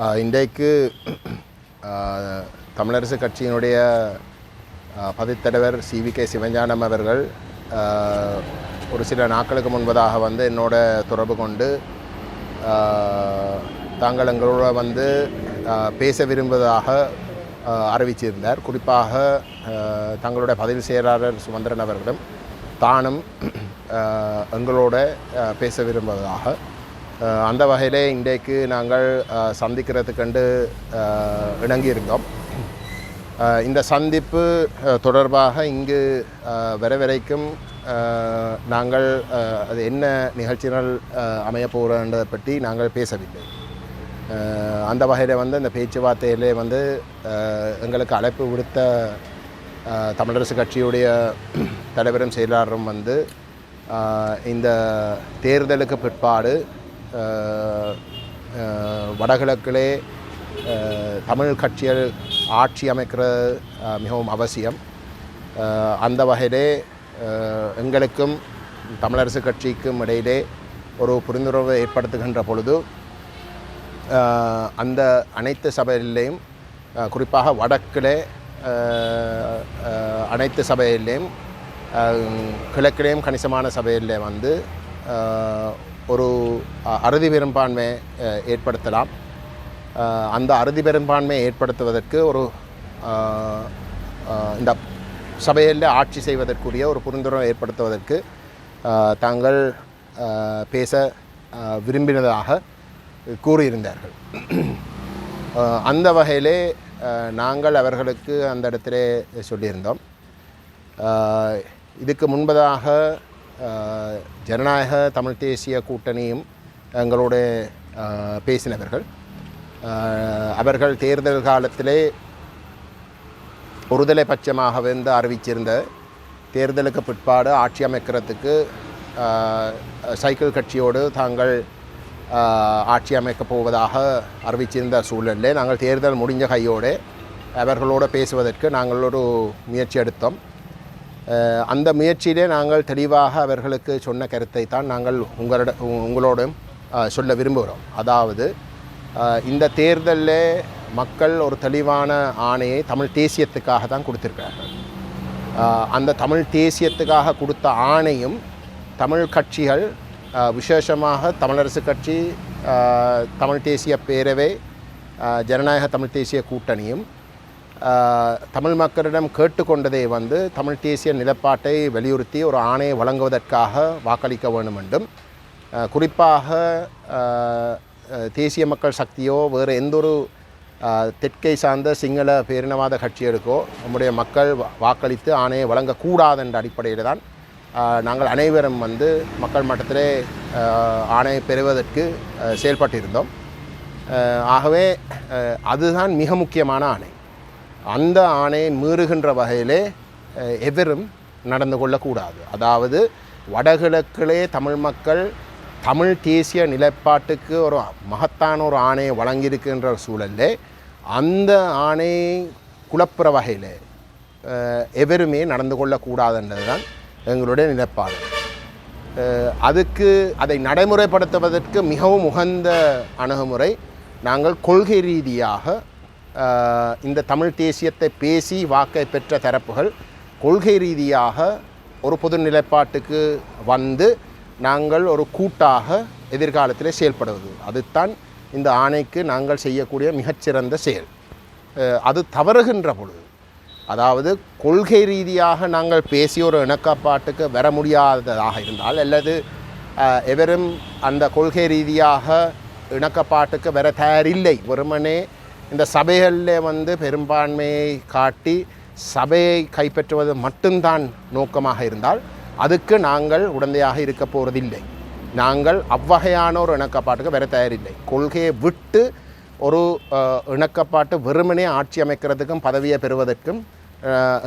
இன்றைக்கு தமிழரசு கட்சியினுடைய பதித்தலைவர் பதித்தலைவர் சிவி கே. சிவஞானம் அவர்கள் ஒரு சில நாட்களுக்கு முன்பதாக வந்து என்னோட தொடர்பு கொண்டு தாங்கள் எங்களோட வந்து பேச விரும்புவதாக அறிவிச்சிருந்தார். குறிப்பாக தங்களுடைய பதிவு செயலாளர் சுமந்திரன் அவர்களும் தானும் எங்களோட பேச விரும்புவதாக அந்த வகையிலே இன்றைக்கு நாங்கள் சந்திக்கிறதுக்கண்டு இணங்கியிருந்தோம். இந்த சந்திப்பு தொடர்பாக இங்கு ஆஹ் வர வரைக்கும் நாங்கள் அது என்ன நிகழ்ச்சிகள் ஆஹ் போகிறன்றதை பற்றி நாங்கள் பேசவில்லை. அந்த வகையில் வந்து இந்த பேச்சுவார்த்தையிலே வந்து எங்களுக்கு அழைப்பு விடுத்த தமிழரசு கட்சியுடைய தலைவரும் செயலாளரும் வந்து இந்த தேர்தலுக்கு பிற்பாடு வடகிழக்கிலே தமிழ் கட்சிகள் ஆட்சி அமைக்கிறது மிகவும் அவசியம். அந்த வகையிலே எங்களுக்கும் தமிழரசு கட்சிக்கும் இடையிலே ஒரு புரிந்துணர்வை ஏற்படுத்துகின்ற பொழுது அந்த அனைத்து சபையிலேயும் குறிப்பாக வடக்கிலே அனைத்து சபையிலேயும் கிழக்கிலேயும் கணிசமான சபையிலே வந்து ஒரு அறுதி பெரும்பான்மை ஏற்படுத்தலாம். அந்த அறுதி பெரும்பான்மை ஏற்படுத்துவதற்கு ஒரு இந்த சபையில் ஆட்சி செய்வதற்குரிய ஒரு புரிந்துணர்வை ஏற்படுத்துவதற்கு தாங்கள் பேச விரும்பினதாக கூறியிருந்தார்கள். அந்த வகையிலே நாங்கள் அவர்களுக்கு அந்த இடத்துல சொல்லியிருந்தோம். இதுக்கு முன்பதாக ஜனநாயக தமிழ் தேசிய கூட்டணியும் எங்களோட பேசினவர்கள். அவர்கள் தேர்தல் காலத்திலே ஒருதலை பட்சமாக வந்து அறிவிச்சிருந்த தேர்தலுக்கு பிற்பாடு ஆட்சி அமைக்கிறதுக்கு சைக்கிள் கட்சியோடு தாங்கள் ஆட்சி அமைக்கப் போவதாக அறிவிச்சிருந்த சூழலில் நாங்கள் தேர்தல் முடிஞ்ச கையோடு அவர்களோடு பேசுவதற்கு நாங்கள் ஒரு முயற்சி எடுத்தோம். அந்த முயற்சியிலே நாங்கள் தெளிவாக அவர்களுக்கு சொன்ன கருத்தை தான் நாங்கள் உங்களோட உங்களோடும் சொல்ல விரும்புகிறோம். அதாவது இந்த தேர்தலில் மக்கள் ஒரு தெளிவான ஆணையை தமிழ் தேசியத்துக்காக தான் கொடுத்துருக்கிறார்கள். அந்த தமிழ் தேசியத்துக்காக கொடுத்த ஆணையும் தமிழ் கட்சிகள் விசேஷமாக தமிழரசு கட்சி தமிழ் தேசிய பேரவை ஜனநாயக தமிழ் தேசிய கூட்டணியும் தமிழ் மக்களிடம் கேட்டுக்கொண்டதை வந்து தமிழ் தேசிய நிலப்பாட்டை வலியுறுத்தி ஒரு ஆணையை வழங்குவதற்காக வாக்களிக்க வேண்டும் என்றும் குறிப்பாக தேசிய மக்கள் சக்தியோ வேறு எந்த ஒரு தெற்கை சார்ந்த சிங்கள பேரினவாத கட்சிகளுக்கோ நம்முடைய மக்கள் வா- வாக்களித்து ஆணையை வழங்கக்கூடாது என்ற அடிப்படையில் தான் நாங்கள் அனைவரும் வந்து மக்கள் மட்டத்திலே ஆணையை பெறுவதற்கு செயல்பட்டிருந்தோம். ஆகவே அதுதான் மிக முக்கியமான ஆணை. அந்த ஆணையை மீறுகின்ற வகையிலே எவரும் நடந்து கொள்ளக்கூடாது. அதாவது வடகிழக்கிலே தமிழ் மக்கள் தமிழ் தேசிய நிலைப்பாட்டுக்கு ஒரு மகத்தான ஒரு ஆணையை வழங்கியிருக்கின்ற சூழலில் அந்த ஆணையை குழப்புற வகையில் எவருமே நடந்து கொள்ளக்கூடாதுன்றது தான் எங்களுடைய நிலைப்பாடு. அதுக்கு அதை நடைமுறைப்படுத்துவதற்கு மிகவும் உகந்த அணுகுமுறை நாங்கள் கொள்கை ரீதியாக இந்த தமிழ் தேசியத்தை பேசி வாக்கை பெற்ற தரப்புகள் கொள்கை ரீதியாக ஒரு பொது நிலைப்பாட்டுக்கு வந்து நாங்கள் ஒரு கூட்டாக எதிர்காலத்தில் செயல்படுவது. அதுதான் இந்த ஆணைக்கு நாங்கள் செய்யக்கூடிய மிகச்சிறந்த செயல். அது தவறுகின்ற பொழுது அதாவது கொள்கை ரீதியாக நாங்கள் பேசி ஒரு இணக்கப்பாட்டுக்கு வர முடியாததாக இருந்தால் அல்லது எவரும் அந்த கொள்கை ரீதியாக இணக்கப்பாட்டுக்கு வர தயாரில்லை. வெறுமனே இந்த சபைகளில் வந்து பெரும்பான்மையை காட்டி சபையை கைப்பற்றுவது மட்டும்தான் நோக்கமாக இருந்தால் அதுக்கு நாங்கள் உடந்தையாக இருக்க போவதில்லை நாங்கள் அவ்வகையான ஒரு இணக்கப்பாட்டுக்கு வர தயாரில்லை. கொள்கையை விட்டு ஒரு இணக்கப்பாட்டு வெறுமனே ஆட்சி அமைக்கிறதுக்கும் பதவியை பெறுவதற்கும்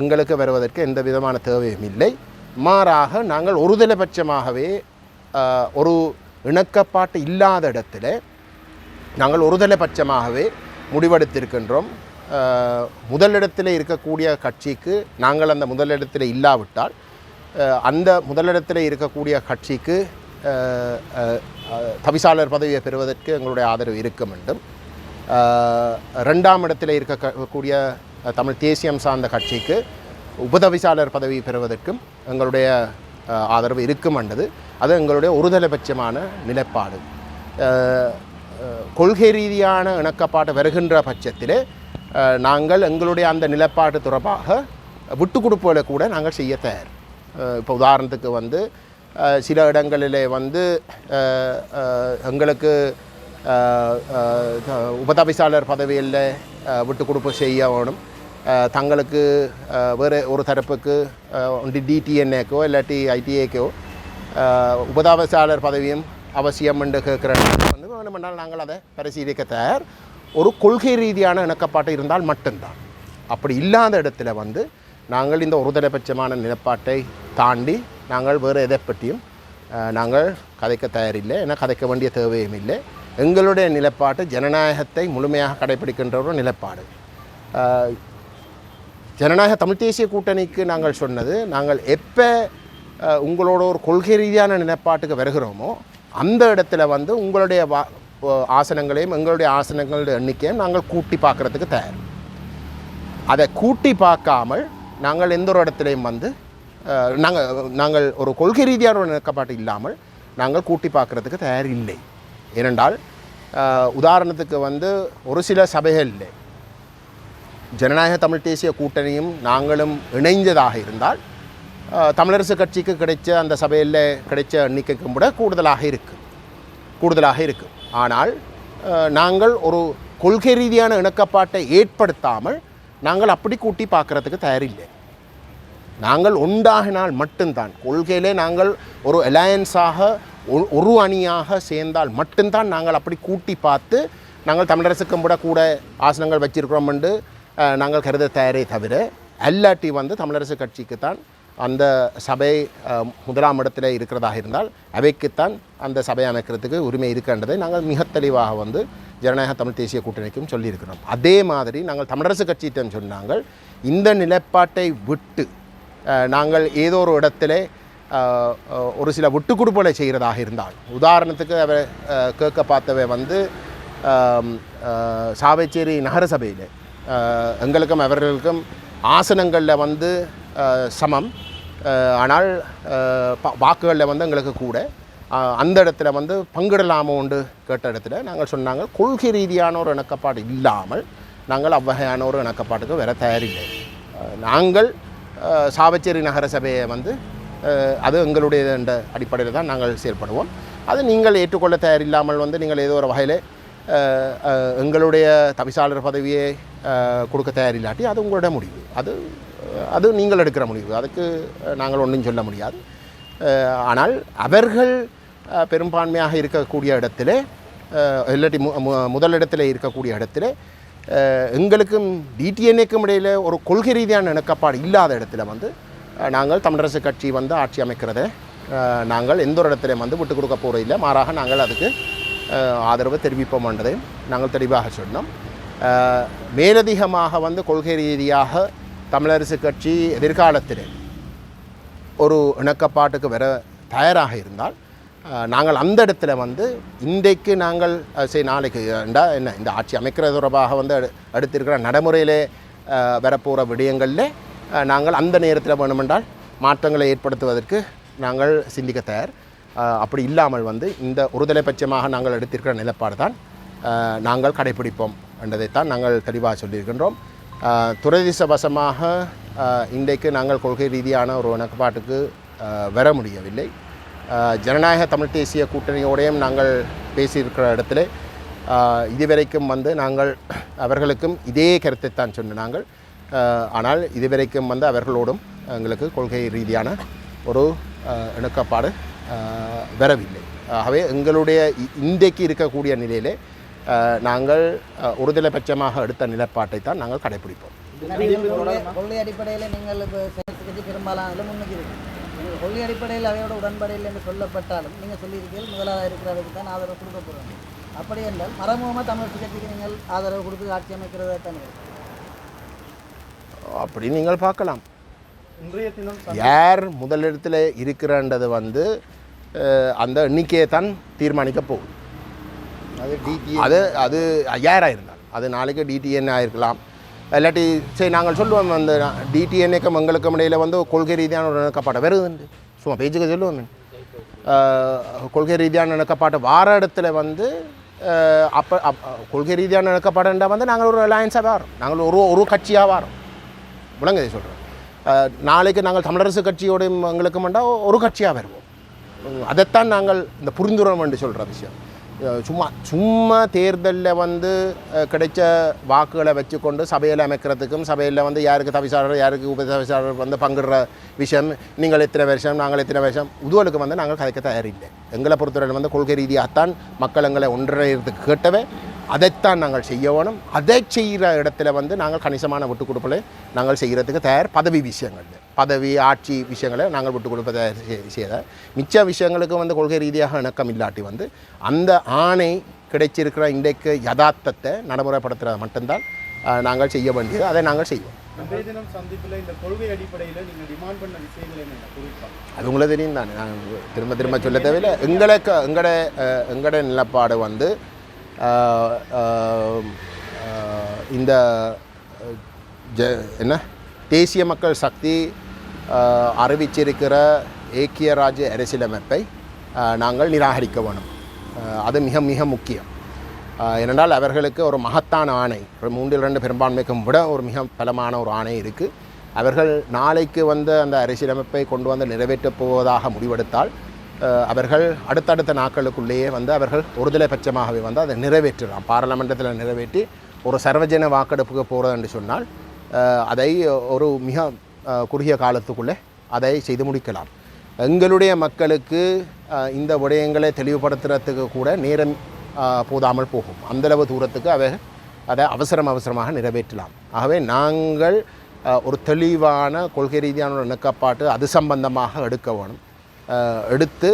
எங்களுக்கு வருவதற்கு எந்த விதமான தேவையும் இல்லை. மாறாக நாங்கள் ஒருதலைபட்சமாகவே ஒரு இணக்கப்பாட்டு இல்லாத இடத்துல நாங்கள் ஒருதலைபட்சமாகவே முடிவெடுத்திருக்கின்றோம். முதலிடத்தில் இருக்கக்கூடிய கட்சிக்கு நாங்கள் அந்த முதலிடத்தில் இல்லாவிட்டால் அந்த முதலிடத்தில் இருக்கக்கூடிய கட்சிக்கு தவிசாளர் பதவியை பெறுவதற்கு எங்களுடைய ஆதரவு இருக்க வேண்டும் ரெண்டாம் இடத்தில் இருக்கக்கூடிய தமிழ் தேசியம் சார்ந்த கட்சிக்கு உபதவிசாளர் பதவி பெறுவதற்கும் எங்களுடைய ஆதரவு இருக்கும் என்றது. அது எங்களுடைய ஒருதலைபட்சமான நிலைப்பாடு. கொள்கை ரீதியான இணக்கப்பாட்டை வருகின்ற பட்சத்திலே நாங்கள் எங்களுடைய அந்த நிலப்பாட்டு தொடர்பாக விட்டு கொடுப்புகளை கூட நாங்கள் செய்ய தயார். இப்போ உதாரணத்துக்கு வந்து சில இடங்களிலே வந்து எங்களுக்கு உபதவிசாளர் பதவியில் விட்டு கொடுப்பு செய்ய வேணும். தங்களுக்கு வேறு ஒரு தரப்புக்கு ஒன்று டிடிஎன்ஏக்கோ இல்லாட்டி ஐடிஏக்கோ உபதவிசாளர் பதவியும் அவசியம் என்று கேட்குற வந்து வேணுமென்றால் நாங்கள் அதை பரிசீலிக்க தயார். ஒரு கொள்கை ரீதியான இணக்கப்பாட்டு இருந்தால் மட்டும்தான். அப்படி இல்லாத இடத்துல வந்து நாங்கள் இந்த ஒருதலைபட்சமான நிலப்பாட்டை தாண்டி நாங்கள் வேறு எதை பற்றியும் நாங்கள் கதைக்க தயாரில்லை ஏன்னா கதைக்க வேண்டிய தேவையும் இல்லை. எங்களுடைய நிலப்பாட்டு ஜனநாயகத்தை முழுமையாக கடைபிடிக்கின்ற ஒரு நிலப்பாடு. ஜனநாயக தமிழ் தேசிய கூட்டணிக்கு நாங்கள் சொன்னது நாங்கள் எப்போ உங்களோட ஒரு கொள்கை ரீதியான நிலப்பாட்டுக்கு வருகிறோமோ அந்த இடத்துல வந்து உங்களுடைய வா ஆசனங்களையும் எங்களுடைய ஆசனங்களுடைய எண்ணிக்கையும் நாங்கள் கூட்டி பார்க்குறதுக்கு தயார். அதை கூட்டி பார்க்காமல் நாங்கள் எந்த ஒரு இடத்துலையும் வந்து நாங்கள் நாங்கள் ஒரு கொள்கை ரீதியான ஒரு நிற்கப்பாட்டு இல்லாமல் நாங்கள் கூட்டி பார்க்குறதுக்கு தயார் இல்லை. ஏனென்றால் உதாரணத்துக்கு வந்து ஒரு சில சபைகளில் ஜனநாயக தமிழ் தேசிய கூட்டணியும் நாங்களும் இணைந்ததாக இருந்தால் தமிழரசு கட்சிக்கு கிடைச்ச அந்த சபையில் கிடைச்ச எண்ணிக்கைக்கும் கூட கூடுதலாக இருக்குது கூடுதலாக இருக்குது ஆனால் நாங்கள் ஒரு கொள்கை ரீதியான இணக்கப்பாட்டை ஏற்படுத்தாமல் நாங்கள் அப்படி கூட்டி பார்க்குறதுக்கு தயாரில்லை. நாங்கள் உண்டாகினால் மட்டும்தான் கொள்கையிலே நாங்கள் ஒரு அலையன்ஸாக ஒரு அணியாக சேர்ந்தால் மட்டும்தான் நாங்கள் அப்படி கூட்டி பார்த்து நாங்கள் தமிழரசுக்கும் கூட கூட ஆசனங்கள் வச்சிருக்கிறோம் என்று நாங்கள் கருத தயாரே தவிர அல்லாட்டி வந்து தமிழரசு கட்சிக்கு தான் அந்த சபை முதலாம் இடத்துல இருக்கிறதாக இருந்தால் அவைக்குத்தான் அந்த சபை அமைக்கிறதுக்கு உரிமை இருக்கின்றதை நாங்கள் மிக தெளிவாக வந்து ஜனநாயக தமிழ் தேசிய கூட்டணிக்கும் சொல்லியிருக்கிறோம். அதே மாதிரி நாங்கள் தமிழரசு கட்சியிடம் சொன்னாங்கள் இந்த நிலைப்பாட்டை விட்டு நாங்கள் ஏதோ ஒரு இடத்துல ஒரு சில விட்டு கொடுப்பலை செய்கிறதாக இருந்தால் உதாரணத்துக்கு அவ கேட்க பார்த்தவை வந்து சாவேச்சேரி சாவைச்சேரி நகரசபையில் எங்களுக்கும் அவர்களுக்கும் ஆசனங்களில் வந்து சமம். ஆனால் வாக்குகளில் வந்து எங்களுக்கு கூட அந்த இடத்துல வந்து பங்கிடலாமோண்டு கேட்ட இடத்துல நாங்கள் சொன்னாங்க கொள்கை ரீதியான ஒரு இணக்கப்பாடு இல்லாமல் நாங்கள் அவ்வகையான ஒரு இணக்கப்பாட்டுக்கு வர தயாரில்லை. நாங்கள் சாவச்சேரி நகர சபையை வந்து அது எங்களுடைய என்ற அடிப்படையில் தான் நாங்கள் செயல்படுவோம். அது நீங்கள் ஏற்றுக்கொள்ள தயாரில்லாமல் வந்து நீங்கள் ஏதோ ஒரு வகையில் எங்களுடைய தவிசாளர் பதவியை கொடுக்க தயாரில்லாட்டி அது உங்களோட முடிவு. அது அது நீங்கள் எடுக்கிற முடிவு. அதுக்கு நாங்கள் ஒன்றும் சொல்ல முடியாது. ஆனால் அவர்கள் பெரும்பான்மையாக இருக்கக்கூடிய இடத்திலே இல்லாட்டி மு முதலிடத்தில் இருக்கக்கூடிய இடத்துல எங்களுக்கும் டிடிஎன்ஏக்கும் இடையில் ஒரு கொள்கை ரீதியான இணக்கப்பாடு இல்லாத இடத்துல வந்து நாங்கள் தமிழரசு கட்சி வந்து ஆட்சி அமைக்கிறத நாங்கள் எந்த ஒரு இடத்துலையும் வந்து விட்டு கொடுக்க போகிறதில்லை மாறாக நாங்கள் அதுக்கு ஆதரவு தெரிவிப்போம் என்றதையும் நாங்கள் தெளிவாக சொன்னோம். மேலதிகமாக வந்து கொள்கை ரீதியாக தமிழரசு கட்சி எதிர்காலத்தில் ஒரு இணக்கப்பாட்டுக்கு வர தயாராக இருந்தால் நாங்கள் அந்த இடத்துல வந்து இன்றைக்கு நாங்கள் சரி நாளைக்கு என்றா என்ன இந்த ஆட்சி அமைக்கிறது தொடர்பாக வந்து எடுத்திருக்கிற நடைமுறையிலே வரப்போகிற விடயங்களில் நாங்கள் அந்த நேரத்தில் வேணுமென்றால் மாற்றங்களை ஏற்படுத்துவதற்கு நாங்கள் சிந்திக்க தயார். அப்படி இல்லாமல் வந்து இந்த ஒருதலை பட்சமாக நாங்கள் எடுத்திருக்கிற நிலப்பாடு தான் நாங்கள் கடைபிடிப்போம் என்றதைத்தான் நாங்கள் தெளிவாக சொல்லியிருக்கின்றோம். துரதிசவசமாக இன்றைக்கு நாங்கள் கொள்கை ரீதியான ஒரு இணக்கப்பாட்டுக்கு வர முடியவில்லை. ஜனநாயக தமிழ் தேசிய கூட்டணியோடையும் நாங்கள் பேசியிருக்கிற இடத்துல இதுவரைக்கும் வந்து நாங்கள் அவர்களுக்கும் இதே கருத்தை தான் சொன்னாங்கள் ஆனால் இதுவரைக்கும் வந்து அவர்களோடும் எங்களுக்கு கொள்கை ரீதியான ஒரு இணக்கப்பாடு வரவில்லை. ஆகவே எங்களுடைய இ- இன்றைக்கு இருக்கக்கூடிய நிலையிலே நாங்கள் அஹ், ஒருதலைபட்சமாக எடுத்த நிலைப்பாட்டை தான் நாங்கள் கடைபிடிப்போம் நீங்கள் கொள்கை அடிப்படையில் நீங்கள் நீங்கள் கொள்கை அடிப்படையில் அவையோட உடன்படையில் என்று சொல்லப்பட்டாலும் நீங்கள் சொல்லியிருக்கீர்கள் முதலாக இருக்கிறதுக்கு தான் ஆதரவு கொடுக்க போகிறாங்க அப்படி என்றால் மறைமுகமாக தமிழ் கட்சிக்கு நீங்கள் ஆதரவு கொடுத்து ஆட்சி அமைக்கிறதா தானே? அப்படி நீங்கள் பார்க்கலாம். இன்றைய தினம் யார் முதலிடத்தில் இருக்கிறன்றது வந்து அஹ், அந்த எண்ணிக்கையை தான் தீர்மானிக்க போகுது. அது டிடி அது அது ஐயாயிரம் இருந்தால் அது நாளைக்கு டிடிஎன் ஆகிருக்கலாம் இல்லாட்டி சரி நாங்கள் சொல்லுவோம் அந்த டிடிஎன்ஏக்கும் எங்களுக்கும் இடையில் வந்து கொள்கை ரீதியான ஒரு இணக்கப்பாட்டை வருதுண்டு சும்மா பேஜுக்கு சொல்லுவோம். கொள்கை ரீதியான இணக்கப்பாட்டை வார இடத்துல வந்து அப்போ அப் கொள்கை ரீதியான இணக்கப்பாடுன்றா வந்து நாங்கள் ஒரு அலையன்ஸாக வரோம். நாங்கள் ஒரு ஒரு கட்சியாக வரோம். விளங்குதை சொல்கிறோம் நாளைக்கு நாங்கள் தமிழரசு கட்சியோட எங்களுக்கு மண்டா ஒரு கட்சியாக வருவோம். அதைத்தான் நாங்கள் இந்த புரிந்துணர்வு என்று சொல்கிற விஷயம். சும்மா சும்மா தேர்தலில் வந்து கிடைச்ச வாக்குகளை வச்சுக்கொண்டு சபையில் அமைக்கிறதுக்கும் சபையில் வந்து யாருக்கு தவிசாளர் யாருக்கு உப தவிசாளர் வந்து பங்கிடுற விஷயம் நீங்கள் எத்தனை வருஷம் நாங்கள் எத்தனை வருஷம் உதுவலுக்கு வந்து நாங்கள் கதைக்க தயாரில்லை. எங்களை பொறுத்தவரை வந்து கொள்கை ரீதியாகத்தான் மக்கள் எங்களை ஒன்றிணையத்துக்கு கேட்டவே. அதைத்தான் நாங்கள் செய்ய வேணும். அதை செய்கிற இடத்துல வந்து நாங்கள் கணிசமான விட்டு கொடுப்பலை நாங்கள் செய்கிறதுக்கு தயார் பதவி விஷயங்கள். பதவி ஆட்சி விஷயங்களை நாங்கள் விட்டு கொடுப்ப தயார் செய்- செய்த மிச்ச விஷயங்களுக்கு வந்து கொள்கை ரீதியாக இணக்கம் இல்லாட்டி வந்து அந்த ஆணை கிடைச்சிருக்கிற இன்றைக்கு யதார்த்தத்தை நடைமுறைப்படுத்துறது மட்டும்தான் நாங்கள் செய்ய வேண்டியது. அதை நாங்கள் செய்வோம். அது உங்களுக்கு தெரியும் தானே. நான் திரும்ப திரும்ப சொல்ல தேவையில்லை. எங்களுக்கு எங்களோட எங்களோட நிலப்பாடு வந்து இந்த ஜ என்ன? தேசிய மக்கள் சக்தி அறிவிச்சிருக்கிற ஏக்கிய ராஜ்ய அரசியலமைப்பை நாங்கள் நிராகரிக்க வேணும். அது மிக மிக முக்கியம். ஏனென்றால் அவர்களுக்கு ஒரு மகத்தான ஆணை ஒரு மூன்றில் ரெண்டு பெரும்பான்மைக்கும் விட ஒரு மிக பலமான ஒரு ஆணை இருக்குது அவர்கள் நாளைக்கு வந்து அந்த அரசியலமைப்பை கொண்டு வந்து நிறைவேற்றப் போவதாக முடிவெடுத்தால் அவர்கள் அடுத்தடுத்த நாட்களுக்குள்ளேயே வந்து அவர்கள் ஒருதலை பட்சமாகவே வந்து அதை நிறைவேற்றலாம் பாராளுமன்றத்தில் நிறைவேற்றி ஒரு சர்வஜன வாக்கெடுப்புக்கு போகிறது என்று சொன்னால் அதை ஒரு மிக குறுகிய காலத்துக்குள்ளே அதை செய்து முடிக்கலாம். எங்களுடைய மக்களுக்கு இந்த விடயங்களை தெளிவுபடுத்துறதுக்கு கூட நேரம் போதாமல் போகும். அந்தளவு தூரத்துக்கு அவை அதை அவசரம் அவசரமாக நிறைவேற்றலாம். ஆகவே நாங்கள் ஒரு தெளிவான கொள்கை ரீதியான ஒரு இணக்கப்பாட்டு அது சம்பந்தமாக எடுக்க வேணும். எடுத்து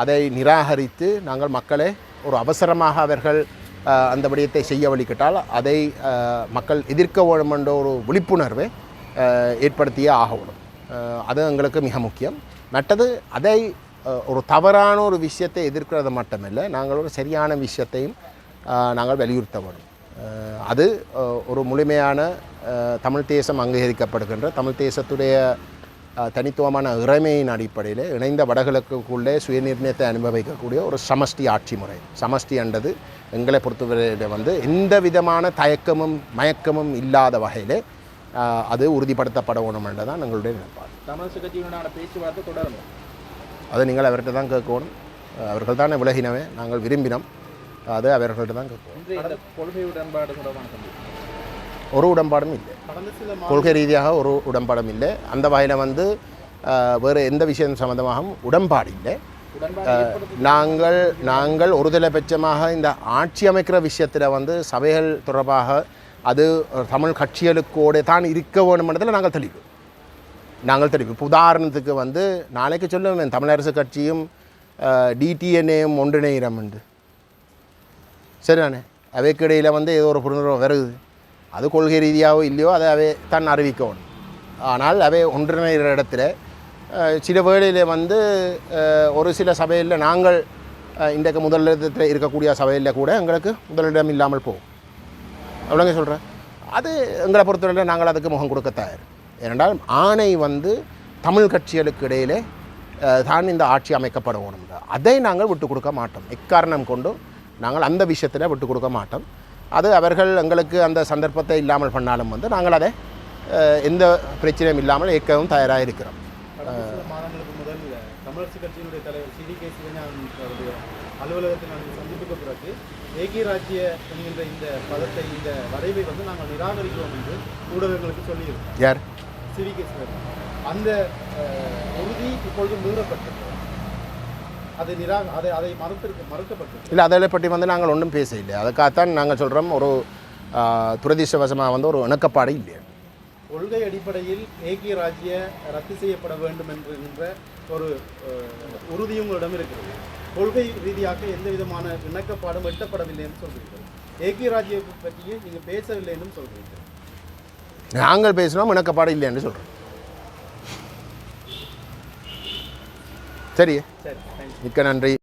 அதை நிராகரித்து நாங்கள் மக்களை ஒரு அவசரமாக அவர்கள் அந்த விடயத்தை செய்ய வழிக்கிட்டால் அதை மக்கள் எதிர்க்க வேண்டும் என்ற ஒரு விழிப்புணர்வை ஏற்படுத்தியே ஆகணும் அது எங்களுக்கு மிக முக்கியம். மற்றது அதை ஒரு தவறான ஒரு விஷயத்தை எதிர்க்கிறது மட்டுமில்லை நாங்கள் ஒரு சரியான விஷயத்தையும் நாங்கள் வலியுறுத்த வேணும் அது ஒரு முழுமையான தமிழ் தேசம் அங்கீகரிக்கப்படுகின்ற தமிழ் தேசத்துடைய தனித்துவமான இறைமையின் அடிப்படையில் இணைந்த வடகிழக்குக்குள்ளே சுயநிர்ணயத்தை அனுபவிக்கக்கூடிய ஒரு சமஷ்டி ஆட்சி முறை. சமஷ்டி என்றது எங்களை பொறுத்தவரையில் வந்து எந்த விதமான தயக்கமும் மயக்கமும் இல்லாத வகையில் அது உறுதிப்படுத்தப்பட வேணும் என்றதான் எங்களுடைய நிலைப்பாடு கட்சியினுடான பேச்சுவார்த்தை தொடரும் அதை நீங்கள் அவர்கிட்ட தான் கேட்கணும். அவர்கள் தானே விலகினவே நாங்கள் விரும்பினோம். அது அவர்கள்ட்ட தான் கேட்கணும். கொள்கை உடன்பாடு தொடர்பான ஒரு உடன்பாடும் இல்லை. கொள்கை ரீதியாக ஒரு உடன்பாடும் இல்லை. அந்த வகையில் வந்து வேறு எந்த விஷயம் சம்மந்தமாகவும் உடன்பாடு இல்லை. நாங்கள் நாங்கள் ஒருதலைபட்சமாக இந்த ஆட்சி அமைக்கிற விஷயத்தில் வந்து சபைகள் தொடர்பாக அது தமிழ் கட்சிகளுக்கோடு தான் இருக்க வேணுமென்றதில் நாங்கள் தெளிவு. நாங்கள் தெளிவு. இப்போ உதாரணத்துக்கு வந்து நாளைக்கு சொல்லுவேன் தமிழரசு கட்சியும் டிடிஎன்ஏயும் ஒன்றிணைகிறோம் என்று. சரிதானே? அவைக்கிடையில் வந்து ஏதோ ஒரு புரிந்துணர்வு வருது. அது கொள்கை ரீதியாகவோ இல்லையோ அதை அவை தான் அறிவிக்கணும். ஆனால் அவை ஒன்றிணைகிற இடத்துல சில வேளையில் வந்து ஒரு சில சபையில் நாங்கள் இன்றைக்கு முதலிடத்தில் இருக்கக்கூடிய சபையில் கூட எங்களுக்கு முதலிடம் இல்லாமல் போகும். அவ்வளோங்க சொல்கிறேன் அது எங்களை பொறுத்தவரையில் நாங்கள் அதுக்கு முகம் கொடுக்க தயார். ஏனென்றால் ஆணை வந்து தமிழ் கட்சிகளுக்கு இடையிலே தான் இந்த ஆட்சி அமைக்கப்படணும். அதை நாங்கள் விட்டு கொடுக்க மாட்டோம். எக்காரணம் கொண்டும் நாங்கள் அந்த விஷயத்தில் விட்டு கொடுக்க மாட்டோம். அது அவர்கள் எங்களுக்கு அந்த சந்தர்ப்பத்தை இல்லாமல் பண்ணாலும் வந்து நாங்கள் அதை எந்த பிரச்சனையும் இல்லாமல் ஏற்கவும் தயாராக இருக்கிறோம். தமிழரசு கட்சியினுடைய தலைவர் சி டி கே சிவஞான் அவருடைய அலுவலகத்தில் நடந்த சந்திப்புக்கு பிறகு ஏகிய ராஜ்ய என்கின்ற இந்த பதத்தை இந்த வரைவை வந்து நாங்கள் நிராகரிக்கிறோம் என்று ஊடகங்களுக்கு சொல்லியிருக்காங்க. யார்? சி டி கே அந்த உறுதி இப்பொழுது மீறப்பட்டது அது நிரா அதை அதை மறுத்திருக்கு மறுக்கப்பட்டது இல்லை அதை பற்றி வந்து நாங்கள் ஒன்றும் பேச இல்லை அதுக்காகத்தான் நாங்கள் சொல்கிறோம் ஒரு துரதிர்ஷ்டவசமாக வந்து ஒரு இணக்கப்பாடு இல்லை கொள்கை அடிப்படையில் ஏகிய ராஜ்ய ரத்து செய்யப்பட வேண்டும் என்கின்ற ஒரு உறுதி உங்களிடம் இருக்கிறது. கொள்கை ரீதியாக எந்த விதமான இணக்கப்பாடும் வெட்டப்படவில்லை என்று சொல்கிறீர்கள். ஏகிய ராஜ்ய பற்றியே நீங்கள் பேசவில்லை என்றும் சொல்கிறீர்கள். நாங்கள் பேசினோம் இணக்கப்பாடு இல்லை என்று சொல்கிறோம் சரி. மிக்க நன்றி.